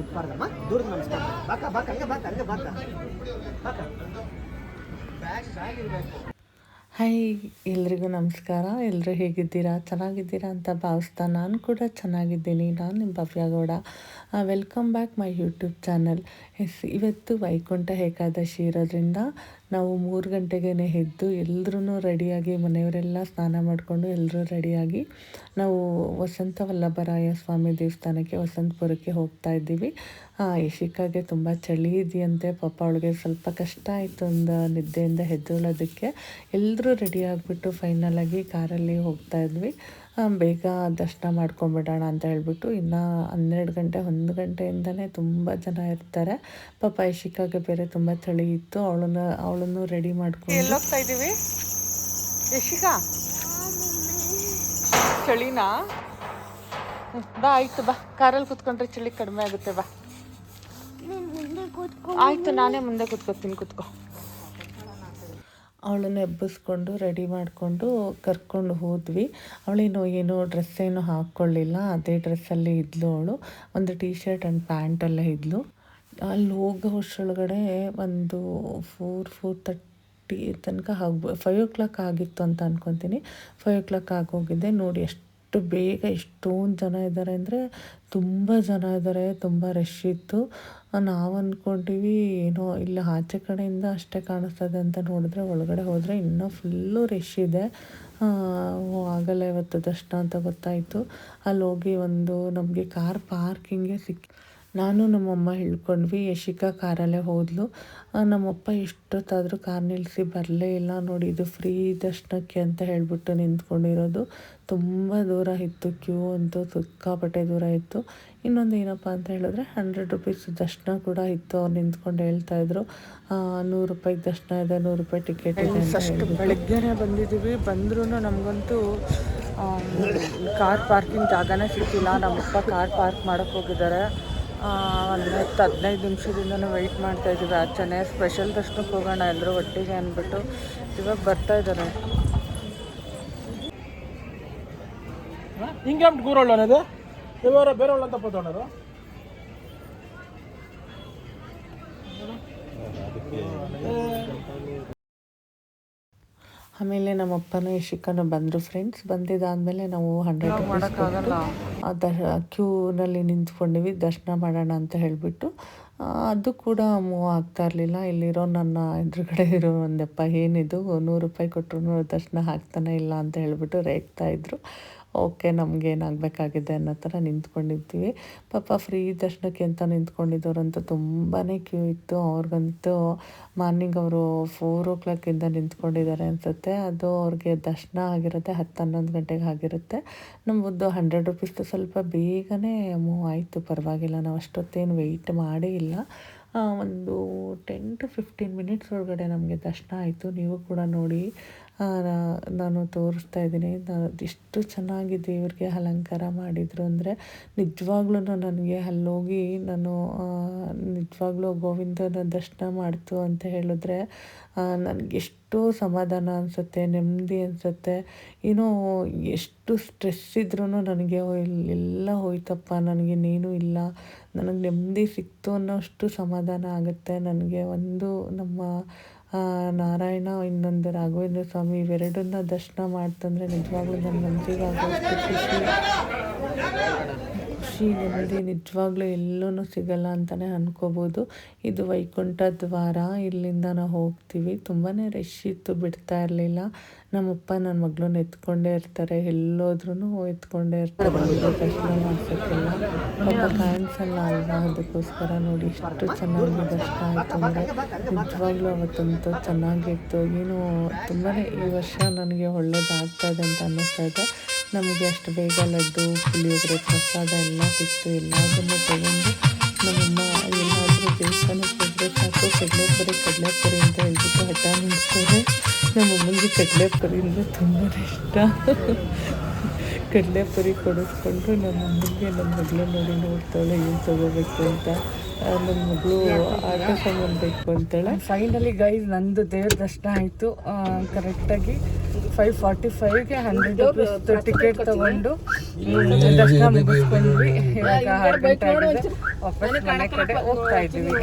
ದೂರದ ನಮಸ್ಕಾರ. ಬಾಕ ಬಾಕ, ಹಂಗೆ ಬಾಕ ಹಂಗೆ ಬಾಕ. ಬಾಕ. ಹಾಯ್ ಎಲ್ರಿಗೂ ನಮಸ್ಕಾರ. ಎಲ್ಲರೂ ಹೇಗಿದ್ದೀರಾ? ಚೆನ್ನಾಗಿದ್ದೀರಾ ಅಂತ ಭಾವಿಸ್ತಾ ನಾನು ಕೂಡ ಚೆನ್ನಾಗಿದ್ದೀನಿ. ನಾನು ನಿಮ್ಮ Bhavyagowda welcome back my YouTube channel yes, ಇವತ್ತು ವೈಕುಂಠ ಏಕಾದಶಿ ಇರೋದ್ರಿಂದ ನಾವು ಮೂರು ಗಂಟೆಗೇ ಎದ್ದು ಎಲ್ಲರೂ ರೆಡಿಯಾಗಿ ಮನೆಯವರೆಲ್ಲ ಸ್ನಾನ ಮಾಡಿಕೊಂಡು ಎಲ್ಲರೂ ರೆಡಿಯಾಗಿ ನಾವು ವಸಂತ ವಲ್ಲಭರಾಯ ಸ್ವಾಮಿ ದೇವಸ್ಥಾನಕ್ಕೆ, ವಸಂತಪುರಕ್ಕೆ ಹೋಗ್ತಾ ಇದ್ದೀವಿ. ಯಶಿಕಾಗೆ ತುಂಬ ಚಳಿ ಇದೆಯಂತೆ. ಪಾಪ ಅವಳಿಗೆ ಸ್ವಲ್ಪ ಕಷ್ಟ ಆಯಿತು ಒಂದು ನಿದ್ದೆಯಿಂದ ಹೆದ್ದೋಳೋದಕ್ಕೆ ಎಲ್ಲರೂ ರೆಡಿ ಆಗಿಬಿಟ್ಟು ಫೈನಲಾಗಿ ಕಾರಲ್ಲಿ ಹೋಗ್ತಾ ಇದ್ವಿ. ಬೇಗ ದರ್ಶನ ಮಾಡ್ಕೊಂಬಿಡೋಣ ಅಂತ ಹೇಳ್ಬಿಟ್ಟು ಇನ್ನು ಹನ್ನೆರಡು ಗಂಟೆ ಒಂದು ಗಂಟೆಯಿಂದಲೇ ತುಂಬ ಜನ ಇರ್ತಾರೆ. ಪಾಪ ಐಶಿಕಾಗೆ ಬೇರೆ ತುಂಬ ಚಳಿ ಇತ್ತು. ಅವಳನ್ನ ಅವಳನ್ನು ರೆಡಿ ಮಾಡ್ಕೊಂಡು. ಎಲ್ಲೋಗ್ತಾ ಇದ್ದೀವಿ? ಯಶಿಕಾ ಚಳಿನಾ? ಬಾ ಆಯ್ತು ಬಾ. ಕಾರಲ್ಲಿ ಕುತ್ಕೊಂಡ್ರೆ ಚಳಿ ಕಡಿಮೆ ಆಗುತ್ತೆ ಬಾ. ಆಯ್ತು ನಾನೇ ಮುಂದೆ ಕುತ್ಕೋತೀನಿ ಕುತ್ಕೋ ಅವಳನ್ನ ಎಬ್ಬಿಸ್ಕೊಂಡು ರೆಡಿ ಮಾಡಿಕೊಂಡು ಕರ್ಕೊಂಡು ಹೋದ್ವಿ. ಅವಳೇನು ಏನು ಡ್ರೆಸ್ ಏನು ಹಾಕ್ಕೊಳ್ಳಿಲ್ಲ. ಅದೇ ಡ್ರೆಸ್ಸಲ್ಲೇ ಇದ್ಲು ಅವಳು. ಒಂದು ಟೀ ಶರ್ಟ್ ಆ್ಯಂಡ್ ಪ್ಯಾಂಟಲ್ಲೇ ಇದ್ಲು. ಅಲ್ಲಿ ಹೋಗೋ ಅಷ್ಟರೊಳಗಡೆ ಒಂದು ಫೋರ್ ಫೋರ್ ತರ್ಟಿ ತನಕ ಆಗ್ಬೋ ಫೈವ್ ಓ ಕ್ಲಾಕ್ ಆಗಿತ್ತು ಅಂತ ಅನ್ಕೊತೀನಿ. ಫೈವ್ ಓ ಕ್ಲಾಕ್ ಆಗೋಗಿದೆ ನೋಡಿ ಎಷ್ಟು ಬೇಗ ಎಷ್ಟೊಂದು ಜನ ಇದ್ದಾರೆ ಅಂದರೆ ತುಂಬ ಜನ ಇದ್ದಾರೆ, ತುಂಬ ರಶ್ ಇತ್ತು. ನಾವು ಅಂದ್ಕೊಂಡ್ವಿ ಏನೋ ಇಲ್ಲ, ಆಚೆ ಕಡೆಯಿಂದ ಅಷ್ಟೇ ಕಾಣಿಸ್ತದೆ ಅಂತ ನೋಡಿದ್ರೆ ಒಳಗಡೆ ಹೋದರೆ ಇನ್ನೂ ಫುಲ್ಲು ರಶ್ ಇದೆ. ಆಗಲ್ಲ ಇವತ್ತು ದರ್ಶನ ಅಂತ ಗೊತ್ತಾಯಿತು. ಅಲ್ಲಿ ಹೋಗಿ ಒಂದು ನಮಗೆ ಕಾರ್ ಪಾರ್ಕಿಂಗೇ ಸಿಕ್ಕಿ ನಾನು ನಮ್ಮಮ್ಮ ಇಳ್ಕೊಂಡ್ವಿ ಯಶಿಕಾ ಕಾರಲ್ಲೇ ಹೋದ್ಲು. ಆ, ನಮ್ಮಪ್ಪ ಎಷ್ಟೊತ್ತಾದರೂ ಕಾರ್ ನಿಲ್ಲಿಸಿ ಬರಲೇ ಇಲ್ಲ ನೋಡಿ ಇದು ಫ್ರೀ ದರ್ಶನಕ್ಕೆ ಅಂತ ಹೇಳಿಬಿಟ್ಟು ನಿಂತ್ಕೊಂಡಿರೋದು. ತುಂಬ ದೂರ ಇತ್ತು ಕ್ಯೂ ಅಂತೂ ಸಿಕ್ಕಾಪಟ್ಟೆ ದೂರ ಇತ್ತು. ಇನ್ನೊಂದು ಏನಪ್ಪ ಅಂತ ಹೇಳಿದ್ರೆ ಹಂಡ್ರೆಡ್ ರುಪೀಸ್ ದರ್ಶನ ಕೂಡ ಇತ್ತು ಅವ್ರು ನಿಂತ್ಕೊಂಡು ಹೇಳ್ತಾ ಇದ್ರು. ನೂರು ರೂಪಾಯಿ ದರ್ಶನ ಇದೆ ನೂರು ರೂಪಾಯಿ ಟಿಕೆಟ್ ಇದೆ ಫಸ್ಟ್. ಬೆಳಗ್ಗೆನೆ ಬಂದಿದ್ದೀವಿ. ಬಂದ್ರೂ ನಮಗಂತೂ ಕಾರ್ ಪಾರ್ಕಿಂಗ್ ಜಾಗನೇ ಸಿಕ್ಕಿಲ್ಲ. ನಮ್ಮಪ್ಪ ಕಾರ್ ಪಾರ್ಕ್ ಮಾಡೋಕ್ಕೆ ಹೋಗಿದ್ದಾರೆ. ಒಂದು ಹತ್ತು ಹದಿನೈದು ನಿಮಿಷದಿಂದನೂ ವೆಯ್ಟ್ ಮಾಡ್ತಾ ಇದ್ದೀವಿ. ಆಚೆನೆ ಸ್ಪೆಷಲ್ ದರ್ಶನಕ್ಕೆ ಹೋಗೋಣ ಎಲ್ಲರೂ ಒಟ್ಟಿಗೆ ಅಂದ್ಬಿಟ್ಟು ಇವಾಗ ಬರ್ತಾ ಇದ್ದಾರೆ. ಹಿಂಗೆ ಅಂದ್ಬಿಟ್ಟು ಕೂರೋಳು ಅನ್ನೋದು ಇವರ ಬೇರೆ ತಪ್ಪ ತೊಗೊಂಡರು ಆಮೇಲೆ ನಮ್ಮಪ್ಪನೂ ಯಶಿಕನೂ ಬಂದರು ಫ್ರೆಂಡ್ಸ್ ಬಂದಿದ್ದಾದಮೇಲೆ ನಾವು ಹಂಡ್ರೆಡ್ ರುಪೀಸ್ ಮಾಡೋಕ್ಕಾಗಲ್ಲ. ದರ್ ಕ್ಯೂನಲ್ಲಿ ನಿಂತ್ಕೊಂಡಿವಿ, ದರ್ಶನ ಮಾಡೋಣ ಅಂತ ಹೇಳಿಬಿಟ್ಟು ಅದು ಕೂಡ ಮೂವ್ ಆಗ್ತಾ ಇರಲಿಲ್ಲ. ಇಲ್ಲಿರೋ ನನ್ನ ಎದುರುಗಡೆ ಇರೋ ಒಂದಪ್ಪ, ಏನಿದು? ನೂರು ರೂಪಾಯಿ ಕೊಟ್ಟರು ದರ್ಶನ ಆಗ್ತಾನೆ ಇಲ್ಲ ಅಂತ ಹೇಳಿಬಿಟ್ಟು ರೇಗ್ತಾ ಇದ್ರು. ಓಕೆ ನಮಗೇನಾಗಬೇಕಾಗಿದೆ ಅನ್ನೋ ಥರ ನಿಂತ್ಕೊಂಡಿರ್ತೀವಿ. ಪಾಪ ಫ್ರೀ ದರ್ಶನಕ್ಕೆ ಅಂತ ನಿಂತ್ಕೊಂಡಿದ್ದವ್ರಂತೂ ತುಂಬಾ ಕ್ಯೂ ಇತ್ತು. ಅವ್ರಿಗಂತೂ ಮಾರ್ನಿಂಗ್ ಅವರು ಫೋರ್ ಓ ಕ್ಲಾಕಿಂದ ನಿಂತ್ಕೊಂಡಿದ್ದಾರೆ ಅನಿಸುತ್ತೆ. ಅದು ಅವ್ರಿಗೆ ದರ್ಶನ ಆಗಿರುತ್ತೆ ಹತ್ತು ಹನ್ನೊಂದು ಗಂಟೆಗೆ ಆಗಿರುತ್ತೆ. ನಮ್ಮದು ಹಂಡ್ರೆಡ್ ರುಪೀಸ್ದು ಸ್ವಲ್ಪ ಬೇಗನೆ ಮೂವ್ ಆಯಿತು. ಪರವಾಗಿಲ್ಲ, ನಾವು ಅಷ್ಟೊತ್ತೇನು ವೆಯ್ಟ್ ಮಾಡೇ ಇಲ್ಲ. ಒಂದು ಟೆನ್ ಟು ಫಿಫ್ಟೀನ್ ಮಿನಿಟ್ಸ್ ಒಳಗಡೆ ನಮಗೆ ದರ್ಶನ ಆಯಿತು. ನೀವು ಕೂಡ ನೋಡಿ ನಾನು ತೋರಿಸ್ತಾ ಇದ್ದೀನಿ. ಎಷ್ಟು ಚೆನ್ನಾಗಿ ದೇವ್ರಿಗೆ ಅಲಂಕಾರ ಮಾಡಿದರು ಅಂದರೆ ನಿಜವಾಗ್ಲೂ ನನಗೆ ಅಲ್ಲೋಗಿ ನಾನು ನಿಜವಾಗ್ಲೂ ಗೋವಿಂದನ ದರ್ಶನ ಮಾಡ್ತು ಅಂತ ಹೇಳಿದ್ರೆ ನನಗೆ ಎಷ್ಟು ಸಮಾಧಾನ ಅನಿಸುತ್ತೆ, ನೆಮ್ಮದಿ ಅನಿಸುತ್ತೆ. ಏನೋ ಎಷ್ಟು ಸ್ಟ್ರೆಸ್ ಇದ್ರೂ ನನಗೆ ಎಲ್ಲ ಹೋಯ್ತಪ್ಪ ನನಗಿನ್ನೇನು ಇಲ್ಲ. ನನಗೆ ನೆಮ್ಮದಿ ಸಿಕ್ತು ಅನ್ನೋಷ್ಟು ಸಮಾಧಾನ ಆಗುತ್ತೆ. ನನಗೆ ಒಂದು ನಮ್ಮ ನಾರಾಯಣ ಇನ್ನೊಂದು ರಾಘವೇಂದ್ರ ಸ್ವಾಮಿ ಇವೆರಡನ್ನ ದರ್ಶನ ಮಾಡ್ತಂದ್ರೆ ನಿಜವಾಗ್ಲೂ ನನ್ನ ಮನಸ್ಸಿಗೆ ಖುಷಿ ನೆಮ್ಮದಿ ನಿಜವಾಗ್ಲೂ ಎಲ್ಲೂ ಸಿಗಲ್ಲ ಅಂತಲೇ ಅಂದ್ಕೋಬೋದು ಇದು ವೈಕುಂಠ ದ್ವಾರ. ಇಲ್ಲಿಂದ ನಾವು ಹೋಗ್ತೀವಿ. ತುಂಬಾ ರಶ್ ಇತ್ತು, ಬಿಡ್ತಾ ಇರಲಿಲ್ಲ. ನಮ್ಮಪ್ಪ ನನ್ನ ಮಗಳನ್ನ ಎತ್ಕೊಂಡೇ ಇರ್ತಾರೆ. ಎಲ್ಲೋದ್ರೂ ಎತ್ಕೊಂಡೇ ಇರ್ತಾರೆ. ದರ್ಶನ ಕಾಣಿಸಲ್ಲ ಅಲ್ವಾ? ಅದಕ್ಕೋಸ್ಕರ ನೋಡಿ ಎಷ್ಟು ಚೆನ್ನಾಗಿ ದರ್ಶನ ಆಯಿತು ಅಂದರೆ ನಿಜವಾಗ್ಲೂ ಅವತ್ತಂತೂ ಚೆನ್ನಾಗಿತ್ತು. ಏನು ತುಂಬಾ ಈ ವರ್ಷ ನನಗೆ ಒಳ್ಳೇದಾಗ್ತಾ ಇದೆ ಅಂತ ಅನ್ನಿಸ್ತಾ ಇದೆ. ನಮಗೆ ಅಷ್ಟು ಬೇಗ ಲಡ್ಡು, ಪುಳಿಯೋಗರೆ ಪ್ರಸಾದ ಎಲ್ಲ ಸಿಕ್ತು. ಎಲ್ಲದನ್ನು ತಗೊಂಡು ನಮ್ಮಮ್ಮ ಎಲ್ಲಾದರೂ ದೇವಸ್ಥಾನಕ್ಕೆ ಹೋದರೆ ಸಾಕು. ಕಡಲೆಪುರಿ ಕಡಲೆಪುರಿ ಅಂತ ಹೇಳ್ಬಿಟ್ಟು ಹಠ ನಿಲ್ಸ್ತಾರೆ ನಮ್ಮಮ್ಮನಿಗೆ ಕಡಲೆಪುರಿ ಅಂದರೆ ತುಂಬಾ ಇಷ್ಟ. ಕಡಲೆಪುರಿ ಕೊಡಿಸ್ಕೊಂಡು ನಮ್ಮ ಅಮ್ಮನಿಗೆ ಮಗಳು ನೋಡಿ ನೋಡ್ತಾಳೆ, ಏನು ತಗೋಬೇಕು ಅಂತ. ನನ್ನ ಮಗಳು ಆಟ ತಗೊಳ್ಬೇಕು ಬೇಕು ಅಂತಾಳೆ. ಫೈನಲಿ ಗೈಸ್ ನಂದು ದೇವ್ರ ದರ್ಶನ ಆಯಿತು. ಕರೆಕ್ಟಾಗಿ ಫೈವ್ ಫಾರ್ಟಿ ಫೈವ್ಗೆ ಹಂಡ್ರೆಡ್ ರುಪೀಸ್ ಟಿಕೆಟ್ ತಗೊಂಡು. ದರ್ಶನ ಮುಗಿಸ್ಕೊಂಡ್ವಿ. ಇವಾಗ ಆರು ಗಂಟೆ ಆಗಿದೆ. ವಾಪಸ್ ಮನೆ ಕಡೆ ಹೋಗ್ತಾ ಇದ್ದೀವಿ.